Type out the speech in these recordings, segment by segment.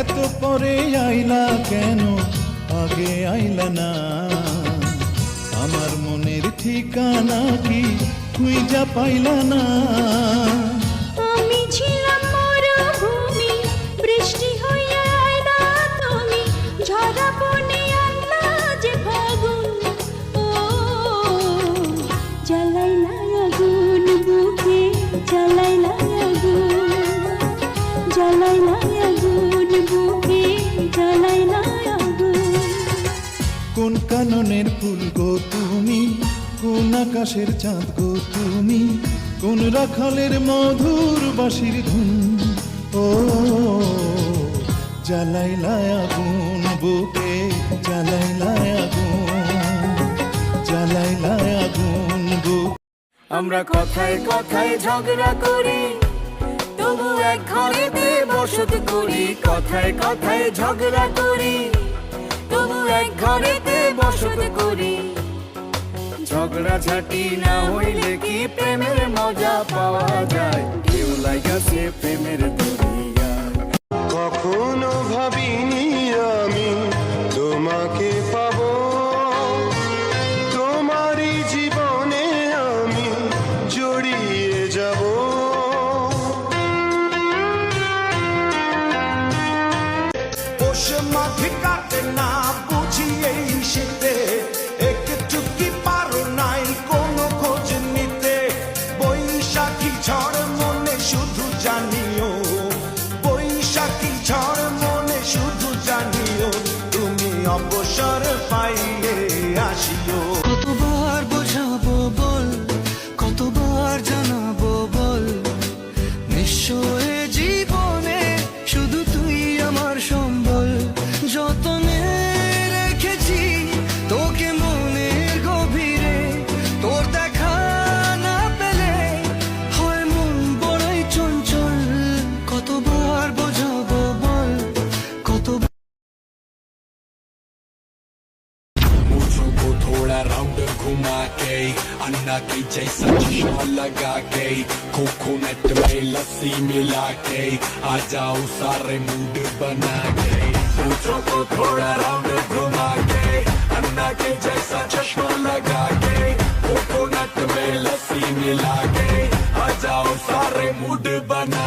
এত পরে আইলা কেন? আগে আইলা না। আমার মনের ঠিকানা কি? তুই যা পাইলা না। আমি ছিলাম আকাশের চাঁদ গো তুমি, কোন রাখালের মধুর বাঁশির ধুন। ও জ্বালাইলা আগুন বুকে জ্বালাইলা আগুন জ্বালাইলা আগুন বুক। আমরা কথায় কথায় ঝগড়া করি, তবু এক ঘরেতে বসত করি, কথায় কথায় ঝগড়া করি, তবু এক ঘরেতে বসত করি। ঝগড়া ঝাটি না হইলে কি প্রেমের মজা পাওয়া যায়? ঢেউ লাগাছে প্রেমের দুনিয়া কখনো ভাবিনি আমি তোমাকে অবসর পাইলে আসিও। घुमा के अन्ना की जैसा चश्मा लगा के कोकोनट में लस्सी मिला के आ जाओ सारे मूड बना के को थोड़ा राउंड घुमा के अन्ना के जैसा चश्मा लगा के कोकोनट में लस्सी मिला के आ जाओ सारे मूड बना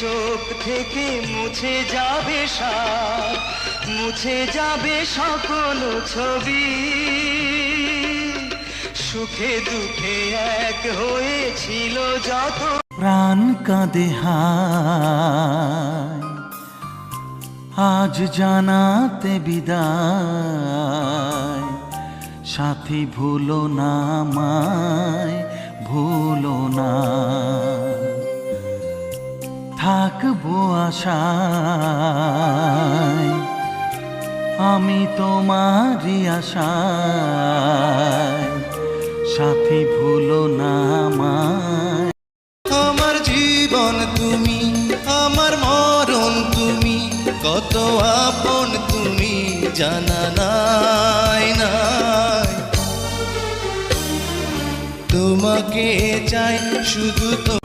চোখ থেকে মুছে যাবে মুছে যাবে সকল ছবি। সুখে দুঃখে এক হয়েছিল যত প্রাণ কাঁদে আজ জানাতে বিদায়। সাথী ভুলো না মায় আশায়, আমি তোমারই আশায়, সাথী ভুলো না আমার জীবন তুমি, আমার মরণ তুমি, কত আপন তুমি জানা নাই। তোমাকে চাই শুধু তো